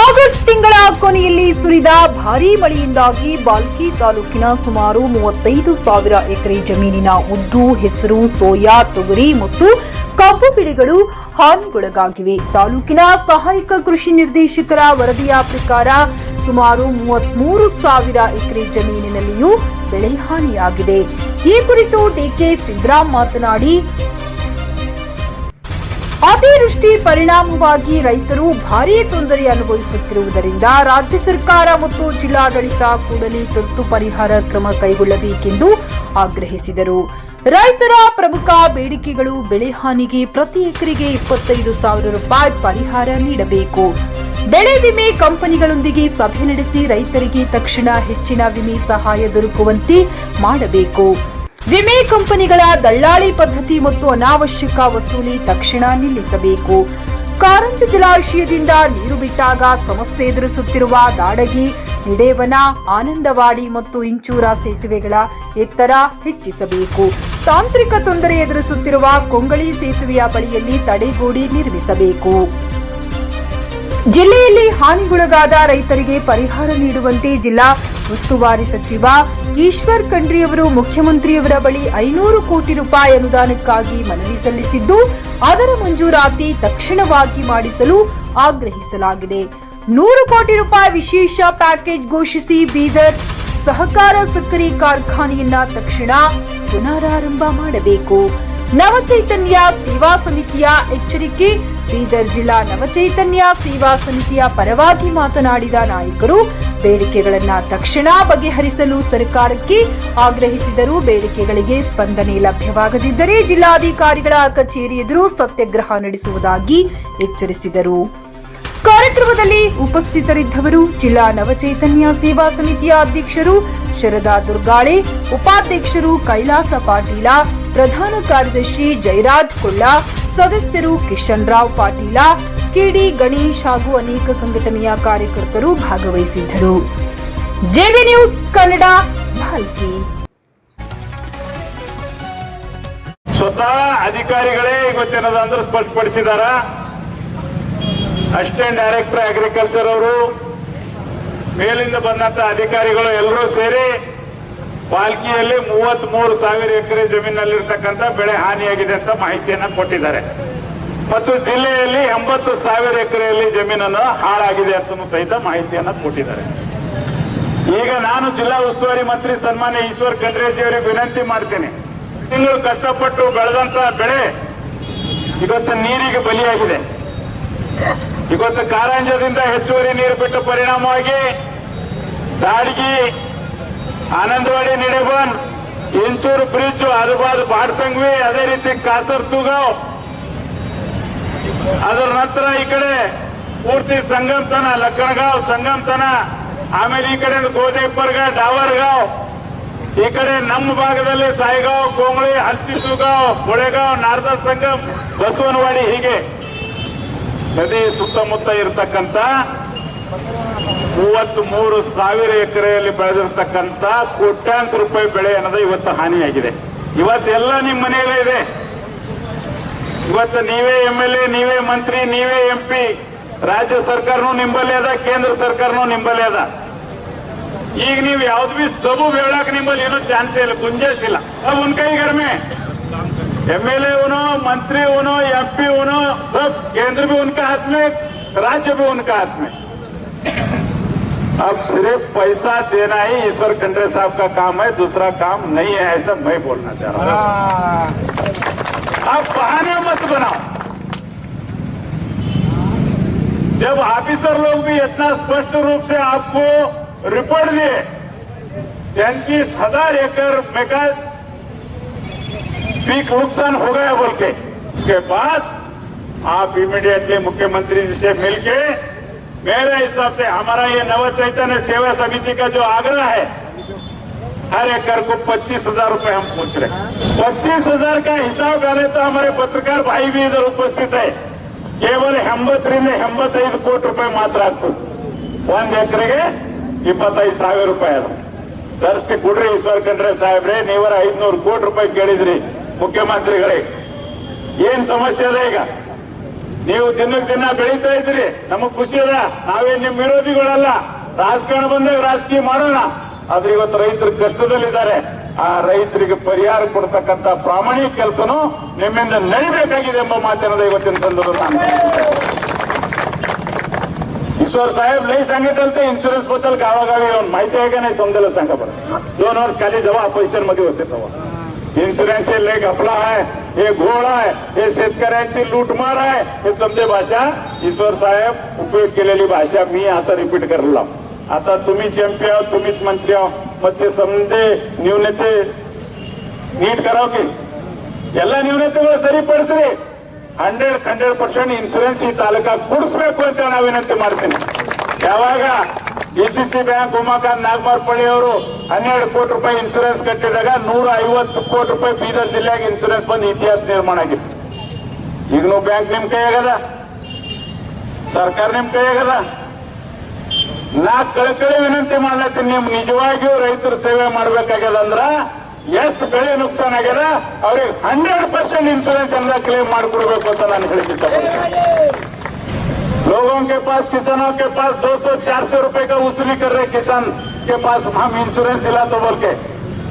August ತಿಂಗಳ ಕೊನೆಯಲ್ಲಿ ಸುರಿದ ಭಾರೀ ಮಳೆಯಿಂದಾಗಿ ಬಾಲ್ಕಿ ತಾಲೂಕಿನ ಸುಮಾರು ಮೂವತ್ತೈದು ಸಾವಿರ ಎಕರೆ ಜಮೀನಿನ ಉದ್ದು ಹೆಸರು ಸೋಯಾ, ತೊಗರಿ ಮತ್ತು ಕಬ್ಬು ಬೆಳೆಗಳು ಹಾನಿಗೊಳಗಾಗಿವೆ. ತಾಲೂಕಿನ ಸಹಾಯಕ ಕೃಷಿ ನಿರ್ದೇಶಕರ ವರದಿಯ ಪ್ರಕಾರ ಸುಮಾರು ಮೂವತ್ಮೂರು ಸಾವಿರ ಎಕರೆ ಜಮೀನಿನಲ್ಲಿಯೂ ಬೆಳೆ ಹಾನಿಯಾಗಿದೆ. ಈ ಕುರಿತು ಡಿಕೆ ಸಿದ್ದರಾಮ್ ಮಾತನಾಡಿ ಅತಿವೃಷ್ಟಿ ಪರಿಣಾಮವಾಗಿ ರೈತರು ಭಾರೀ ತೊಂದರೆ ಅನುಭವಿಸುತ್ತಿರುವುದರಿಂದ ರಾಜ್ಯ ಸರ್ಕಾರ ಮತ್ತು ಜಿಲ್ಲಾಡಳಿತ ಕೂಡಲೇ ತುರ್ತು ಪರಿಹಾರ ಕ್ರಮ ಕೈಗೊಳ್ಳಬೇಕೆಂದು ಆಗ್ರಹಿಸಿದರು. ರೈತರ ಪ್ರಮುಖ ಬೇಡಿಕೆಗಳು ಬೆಳೆ ಹಾನಿಗೆ ಪ್ರತಿ ಎಕರೆಗೆ ಇಪ್ಪತ್ತೈದು ಸಾವಿರ ರೂಪಾಯಿ ಪರಿಹಾರ ನೀಡಬೇಕು. ಬೆಳೆ ವಿಮೆ ಕಂಪನಿಗಳೊಂದಿಗೆ ಸಭೆ ನಡೆಸಿ ರೈತರಿಗೆ ತಕ್ಷಣ ಹೆಚ್ಚಿನ ವಿಮೆ ಸಹಾಯ ದೊರಕುವಂತೆ ಮಾಡಬೇಕು. ವಿಮೆ ಕಂಪನಿಗಳ ದಳ್ಳಾಳಿ ಪದ್ಧತಿ ಮತ್ತು ಅನಾವಶ್ಯಕ ವಸೂಲಿ ತಕ್ಷಣ ನಿಲ್ಲಿಸಬೇಕು. ಕಾರಂತ ಜಲಾಶಯದಿಂದ ನೀರು ಬಿಟ್ಟಾಗ ಸಮಸ್ಯೆ ಎದುರಿಸುತ್ತಿರುವ ದಾಡಗಿ, ನಿಡೇವನ, ಆನಂದವಾಡಿ ಮತ್ತು ಇಂಚೂರ ಸೇತುವೆಗಳ ಎತ್ತರ ಹೆಚ್ಚಿಸಬೇಕು. ತಾಂತ್ರಿಕ ತೊಂದರೆ ಎದುರಿಸುತ್ತಿರುವ ಕೊಂಗಳಿ ಸೇತುವೆಯ ಬಳಿಯಲ್ಲಿ ತಡೆಗೋಡಿ ನಿರ್ಮಿಸಬೇಕು. ಜಿಲ್ಲೆಯಲ್ಲಿ ಹಾನಿಗೊಳಗಾದ ರೈತರಿಗೆ ಪರಿಹಾರ ನೀಡುವಂತೆ ಜಿಲ್ಲಾ ಉಸ್ತುವಾರಿ ಸಚಿವ ಈಶ್ವರ್ ಖಂಡ್ರಿಯವರು ಮುಖ್ಯಮಂತ್ರಿಯವರ ಬಳಿ ಐನೂರು ಕೋಟಿ ರೂಪಾಯಿ ಅನುದಾನಕ್ಕಾಗಿ ಮನವಿ ಸಲ್ಲಿಸಿದ್ದು, ಅದರ ಮಂಜೂರಾತಿ ತಕ್ಷಣವಾಗಿ ಮಾಡಿಸಲು ಆಗ್ರಹಿಸಲಾಗಿದೆ. ನೂರು ಕೋಟಿ ರೂಪಾಯಿ ವಿಶೇಷ ಪ್ಯಾಕೇಜ್ ಘೋಷಿಸಿ ಬೀದರ್ ಸಹಕಾರ ಸಕ್ಕರೆ ಕಾರ್ಖಾನೆಯನ್ನ ತಕ್ಷಣ ಪುನರಾರಂಭ ಮಾಡಬೇಕು. ನವಚೈತನ್ಯ ಸೇವಾ ಸಮಿತಿಯ ಎಚ್ಚರಿಕೆ, ಬೀದರ್ ಜಿಲ್ಲಾ ನವಚೈತನ್ಯ ಸೇವಾ ಸಮಿತಿಯ ಪರವಾಗಿ ಮಾತನಾಡಿದ ನಾಯಕರು, ಬೇಡಿಕೆಗಳನ್ನ ತಕ್ಷಣ ಬಗೆಹರಿಸಲು ಸರ್ಕಾರಕ್ಕೆ ಆಗ್ರಹಿಸಿದರು. ಬೇಡಿಕೆಗಳಿಗೆ ಸ್ಪಂದನೆ ಲಭ್ಯವಾಗದಿದ್ದರೆ ಜಿಲ್ಲಾಧಿಕಾರಿಗಳ ಕಚೇರಿ ಎದುರು ಸತ್ಯಾಗ್ರಹ ನಡೆಸುವುದಾಗಿ ಎಚ್ಚರಿಸಿದರು. ಕಾರ್ಯಕ್ರಮದಲ್ಲಿ ಉಪಸ್ಥಿತರಿದ್ದವರು ಜಿಲ್ಲಾ ನವಚೈತನ್ಯ ಸೇವಾ ಸಮಿತಿಯ ಅಧ್ಯಕ್ಷರು ಶರದಾ ದುರ್ಗಾಳೆ, ಉಪಾಧ್ಯಕ್ಷರು ಕೈಲಾಸ ಪಾಟೀಲ ಪ್ರಧಾನ ಕಾರ್ಯದರ್ಶಿ ಜೈರಾಜ್ ಕೊಳ್ಳ, ಸದಸ್ಯರು ಕಿಶನ್ ರಾವ್ ಪಾಟೀಲ, ಕೆಡಿ ಗಣೇಶ್ ಹಾಗೂ ಅನೇಕ ಸಂಘಟನೆಯ ಕಾರ್ಯಕರ್ತರು ಭಾಗವಹಿಸಿದ್ದರು. ಜೆಡಿ ನ್ಯೂಸ್ ಕನ್ನಡ ಭಾಲ್ಕಿ ಸ್ವತಃ ಅಧಿಕಾರಿಗಳೇ ಇವತ್ತೇನದಂದ್ರೆ ಸ್ಪಷ್ಟಪಡಿಸಿದಾರ. ಅಸಿಸ್ಟೆಂಟ್ ಡೈರೆಕ್ಟರ್ ಅಗ್ರಿಕಲ್ಚರ್ ಅವರು, ಮೇಲಿಂದ ಬಂದಂತ ಅಧಿಕಾರಿಗಳು ಎಲ್ಲರೂ ಸೇರಿ ಪಾಲ್ಕಿಯಲ್ಲಿ ಮೂವತ್ತ್ ಮೂರು ಸಾವಿರ ಎಕರೆ ಜಮೀನಲ್ಲಿರ್ತಕ್ಕಂಥ ಬೆಳೆ ಹಾನಿಯಾಗಿದೆ ಅಂತ ಮಾಹಿತಿಯನ್ನ ಕೊಟ್ಟಿದ್ದಾರೆ. ಮತ್ತು ಜಿಲ್ಲೆಯಲ್ಲಿ ಎಂಬತ್ತು ಸಾವಿರ ಎಕರೆಯಲ್ಲಿ ಜಮೀನನ್ನು ಹಾಳಾಗಿದೆ ಅಂತ ಸಹಿತ ಮಾಹಿತಿಯನ್ನ ಕೊಟ್ಟಿದ್ದಾರೆ. ಈಗ ನಾನು ಜಿಲ್ಲಾ ಉಸ್ತುವಾರಿ ಮಂತ್ರಿ ಸನ್ಮಾನ್ಯ ಈಶ್ವರ್ ಖಂಡ್ರೇಜಿ ಅವರಿಗೆ ವಿನಂತಿ ಮಾಡ್ತೇನೆ. ತಿಂಗಳು ಕಷ್ಟಪಟ್ಟು ಬೆಳೆದಂತ ಬೆಳೆ ಇವತ್ತು ನೀರಿಗೆ ಬಲಿಯಾಗಿದೆ. ಇವತ್ತು ಕಾರಂಜದಿಂದ ಹೆಚ್ಚುವರಿ ನೀರು ಬಿಟ್ಟ ಪರಿಣಾಮವಾಗಿ ದಾಡಿಗಿ ಆನಂದವಾಡಿ ನಿಡೇಬನ್ ಇಂಚೂರು ಬ್ರಿಡ್ಜ್ ಆಜುಬಾಜು ಬಾಡ್ಸಂಗ್ವಿ, ಅದೇ ರೀತಿ ಕಾಸರ್ ತೂಗಾವ್. ಅದರ ನಂತರ ಈ ಕಡೆ ಪೂರ್ತಿ ಸಂಗಮ್ತನ ಸಂಗಮ್ ಸಂಗಮ್ತನ, ಆಮೇಲೆ ಈ ಕಡೆ ಗೋದೇಪರ್ಗ, ಡಾವರ್ಗಾವ್. ಈ ಕಡೆ ನಮ್ಮ ಭಾಗದಲ್ಲಿ ಸಾಯಿಗಾವ್, ಕೋಮಳಿ ಹಲ್ಸಿತುಗಾಂವ್ ಬೊಳೆಗಾವ್, ನಾರದ ಸಂಗಮ್, ಬಸವನವಾಡಿ ಹೀಗೆ. ನದಿ ಸುತ್ತಮುತ್ತ ಇರತಕ್ಕಂತ ಮೂವತ್ತ್ ಮೂರು ಸಾವಿರ ಎಕರೆಯಲ್ಲಿ ಬೆಳೆದಿರ್ತಕ್ಕಂಥ ಕೋಟ್ಯಾಂತರ ರೂಪಾಯಿ ಬೆಳೆ ಅನ್ನೋದು ಇವತ್ತು ಹಾನಿಯಾಗಿದೆ. ಇವತ್ತೆಲ್ಲ ನಿಮ್ಮ ಮನೆಯಲ್ಲೇ ಇದೆ. ಇವತ್ತು ನೀವೇ ಎಂ ಎಲ್ ಎ ನೀವೇ ಮಂತ್ರಿ, ನೀವೇ ಎಂ ಪಿ ರಾಜ್ಯ ಸರ್ಕಾರನೂ ನಿಂಬಲ್ಲಿ ಅದ, ಕೇಂದ್ರ ಸರ್ಕಾರನೂ ನಿಂಬಲ್ಲಿ ಅದ. ಈಗ ನೀವು ಯಾವ್ದು ಬಿ ಸಬು ಹೇಳಕ್ ನಿಮ್ಮಲ್ಲಿ ಏನೂ ಚಾನ್ಸ್ ಇಲ್ಲ ಗುಂಜೇಶ್ ಇಲ್ಲ. ಉನ್ ಕೈ ಗರ್ಮೆ. ಎಂ ಎಲ್ ಎ ಉನೋ, ಮಂತ್ರಿ ಉನೋ ಎಂ ಪಿ ಉನೋ, ಸಬ್ ಕೇಂದ್ರ ಬಿ ಉನ್ಕ ಹಾತ್ಮೆ ರಾಜ್ಯ ಬಿ ಉನ್ಕ ಹಾತ್ಮೆ अब सिर्फ़ पैसा देना ही ईश्वर खंडरे साहब का काम है दूसरा काम नहीं है ऐसा मैं बोलना चाह रहा हूँ। आप बहाने मत बनाओ। जब ऑफिसर लोग भी इतना स्पष्ट रूप से आपको रिपोर्ट दिए तैंतीस हज़ार एकड़ मेगा पीक नुकसान हो गया बोल के उसके बाद आप इमीडिएटली मुख्यमंत्री जी से मिलके मेरे हिसाब से हमारा ये नव चैतन्य सेवा समिति का जो आग्रह है हर एकड़ को पच्चीस हजार रूपये हम पूछ रहे हैं पच्चीस हजार का हिसाब डाले तो हमारे पत्रकार भाई भी इधर उपस्थित है ಕೇವಲ ಎಂಬತ್ತರಿಂದ ಎಂಬತ್ತೈದು ಕೋಟಿ ರೂಪಾಯಿ ಮಾತ್ರ ಆಗ್ತದೆ ಒಂದ್ ಎಕರೆಗೆ ಇಪ್ಪತ್ತೈದು ಸಾವಿರ ರೂಪಾಯಿ ಅದು ತರಿಸಿ ಕೊಡ್ರಿ ಈಶ್ವರ್ ಖಂಡ್ರೆ ಸಾಹೇಬ್ರೆ ನೀವರ ಐದ್ನೂರು ಕೋಟಿ ರೂಪಾಯಿ ಕೇಳಿದ್ರಿ ಮುಖ್ಯಮಂತ್ರಿಗಳೇ ಏನ್ ಸಮಸ್ಯೆ ಅದ ಈಗ ನೀವು ದಿನಕ್ಕೆ ದಿನ ಬೆಳೀತಾ ಇದ್ರಿ ನಮಗ್ ಖುಷಿ ಅದ ನಾವೇನ್ ನಿಮ್ ವಿರೋಧಿಗಳಲ್ಲ ರಾಜಕಾರಣ ಬಂದಾಗ ರಾಜಕೀಯ ಮಾಡೋಣ ಆದ್ರೆ ಇವತ್ತು ರೈತರು ಕಷ್ಟದಲ್ಲಿದ್ದಾರೆ ಆ ರೈತರಿಗೆ ಪರಿಹಾರ ಕೊಡ್ತಕ್ಕಂತ ಪ್ರಾಮಾಣಿಕ ಕೆಲಸನು ನಿಮ್ಮಿಂದ ನಡಿಬೇಕಾಗಿದೆ ಎಂಬ ಮಾತನ್ನದ ಇವತ್ತಿನ ಸಂದರ್ಭ ನಾನು ईश्वर साहेब लई सांगितलं ते इन्शुरन्स बद्दल गावागावी येऊन माहिती आहे का नाही समजायला सांगा बरं दोन वर्ष खाली जेव्हा ऑपोजिशन मध्ये होते तेव्हा इन्शुरन्स हे लय घपला आहे हे घोळ आहे हे शेतकऱ्यांची लूटमार आहे हे समजे भाषा ईश्वर साहेब उपयोग केलेली भाषा मी आता रिपीट करला आता तुम्हीच एमपी आहोत तुम्हीच मंत्री आहोत मग ते समजे न्यूनते ನೀಟ್ ಕರಾವಕ್ಕೆ ಎಲ್ಲ ನ್ಯೂನತೆಗಳು ಸರಿಪಡಿಸ್ರಿ ಹಂಡ್ರೆಡ್ ಹಂಡ್ರೆಡ್ ಪರ್ಸೆಂಟ್ ಇನ್ಸೂರೆನ್ಸ್ ಈ ತಾಲೂಕ ಕೊಡಿಸ್ಬೇಕು ಅಂತ ನಾವು ವಿನಂತಿ ಮಾಡ್ತೀನಿ. ಯಾವಾಗ ಡಿಸಿಸಿ ಬ್ಯಾಂಕ್ ಉಮಾಕಾಂತ್ ನಾಗಮಾರ್ಪಳ್ಳಿ ಅವರು ಹನ್ನೆರಡು ಕೋಟಿ ರೂಪಾಯಿ ಇನ್ಸೂರೆನ್ಸ್ ಕಟ್ಟಿದಾಗ ನೂರ ಐವತ್ತು ಕೋಟಿ ರೂಪಾಯಿ ಬೀದರ್ ಜಿಲ್ಲೆಗೆ ಇನ್ಸೂರೆನ್ಸ್ ಬಂದು ಇತಿಹಾಸ ನಿರ್ಮಾಣ ಆಗಿತ್ತು. ಈಗನೂ ಬ್ಯಾಂಕ್ ನಿಮ್ ಕೈಯಾಗದ ಸರ್ಕಾರ ನಿಮ್ ಕೈಯಾಗದ ನಾ ಕಳಕಳಿ ವಿನಂತಿ ಮಾಡ್ಲತ್ತೀನಿ, ನಿಮ್ ನಿಜವಾಗಿಯೂ ರೈತರ ಸೇವೆ ಮಾಡ್ಬೇಕಾಗ್ಯದ ಅಂದ್ರ ಎಷ್ಟು ಬೆಳೆ ನುಕ್ಸಾನ್ ಆಗ್ಯದ ಅವ್ರಿಗೆ ಹಂಡ್ರೆಡ್ ಪರ್ಸೆಂಟ್ ಇನ್ಸೂರೆನ್ಸ್ ಎಲ್ಲ ಕ್ಲೇಮ್ ಮಾಡ್ಕೊಡ್ಬೇಕು ಅಂತ ನಾನು ಹೇಳ್ತಿದ್ದೆ लोगों के पास किसानों के पास 200 400 रुपए का वसूली कर रहे किसान के पास हम इंश्योरेंस दिला तो बोल के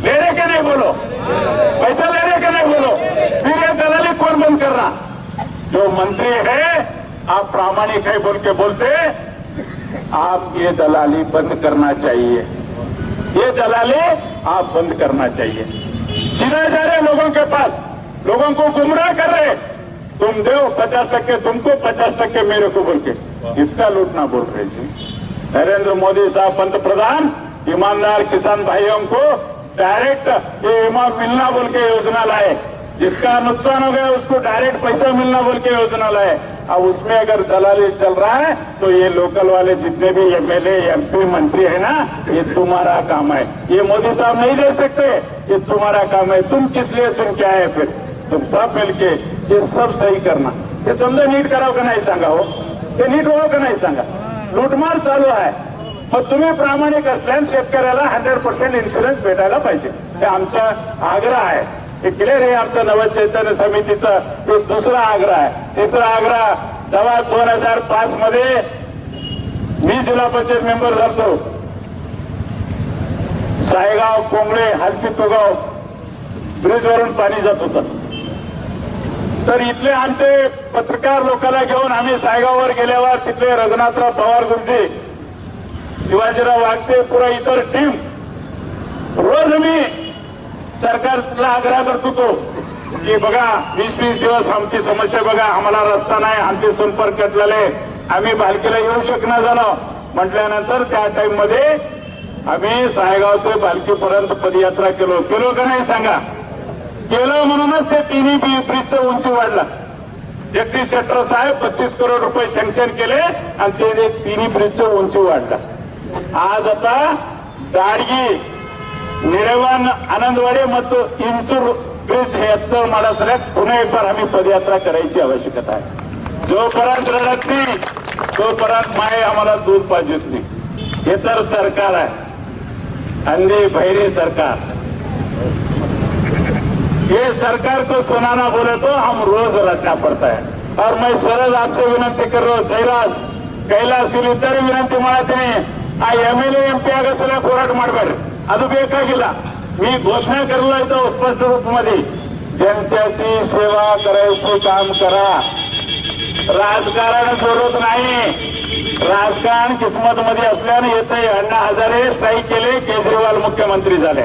ले रहे के नहीं बोलो पैसा ले रहे के नहीं बोलो फिर ये दलाली कौन बंद करना जो मंत्री है आप प्रामाणिक है बोल के बोलते आप ये दलाली बंद करना चाहिए ये दलाली आप बंद करना चाहिए। सीधा जा रहे लोगों के पास। लोगों को गुमराह कर रहे तुम दो पचास टक्के, तुमको पचास टक्के, मेरे को बोल के। इसका लूटना बोल रहे जी। नरेंद्र मोदी साहब पंत प्रधान ईमानदार किसान भाइयों को डायरेक्ट ये बीमा मिलना बोल के योजना लाए। जिसका नुकसान हो गया, उसको डायरेक्ट पैसा मिलना बोल के योजना लाए। अब उसमें अगर दलाली चल रहा है तो ये लोकल वाले जितने भी एमएलए एमपी मंत्री है ना ये तुम्हारा काम है। ये मोदी साहब नहीं दे सकते ये तुम्हारा काम है। तुम किस लिए चुन के आए फिर? तुम सब मिलके ये सब सही करना। हे समजा नीट करावं का नाही सांगा हो हे नीट व्हावं का नाही सांगा? लूटमार चालू आहे मग तुम्ही प्रामाणिक असल्यास शेतकऱ्याला हंड्रेड पर्सेंट इन्शुरन्स भेटायला पाहिजे. हे आमचा आग्रह आहे. हे क्लिअर आहे आमचं नवचैतन्य समितीचा दुसरा आग्रह आहे. तिसरा आग्रह जवळ दोन हजार पाच मध्ये मी जिल्हा परिषद मेंबर झालो सायगाव कोंबडे हालची तुगाव ब्रिजवरून पाणी जात होतं. तर इथले आमचे पत्रकार लोकांना घेऊन आम्ही सायगाववर गेल्यावर तिथले रघुनाथराव पवार गुरुजी शिवाजीराव वागसे पुरा इतर टीम रोज मी सरकारला आग्रह करत होतो. की बघा वीस वीस दिवस आमची समस्या बघा आम्हाला रस्ता नाही आमचे संपर्क कटलेले आम्ही बालकीला येऊ शकणार झालो. म्हटल्यानंतर त्या टाइममध्ये आम्ही सायगाव ते बालकीपर्यंत पदयात्रा केलो. केलो का नाही सांगा? केलं म्हणूनच ते तिन्ही ब्रिजचं उंची वाढला. जगदीश शेट्टर साहेब बत्तीस करोड रुपये सँक्शन केले आणि ते तिन्ही ब्रिजची उंची वाढला. आज आता दाडगी निरवान आनंदवाडे मत इंचूर प्लीज हे असं मला सगळ्यात पुन्हा एकदा आम्ही पदयात्रा करायची आवश्यकता आहे. जोपर्यंत रडत नाही तोपर्यंत माय आम्हाला दूध पाहिजेच नाही. हे तर सरकार आहे. अंधे भैरे सरकार. हे सरकार को सोनाना बोले तो हम रोज रटना पडताय और मैं सरज आपसे विनंती कर कैलास कैलास कैलाश कैलाश विनंती ವಿನಂತಿ ಮಾಡ್ತೀನಿ ಆ ಎಂ ಎಲ್ ಎಂ ಪಿ ಆಗ ಸಲ ಹೋರಾಟ ಮಾಡಬೇಡ್ರಿ ಅದು ಬೇಕಾಗಿಲ್ಲ मी घोषणा करला इथं स्पष्ट रूपमध्ये. जनतेची सेवा करायचं काम करा. राजकारण जोडत नाही. राजकारण किस्मत मध्ये असल्याने येते अण्णा हजारे स्ट्राईक केले. केजरीवाल मुख्यमंत्री झाले.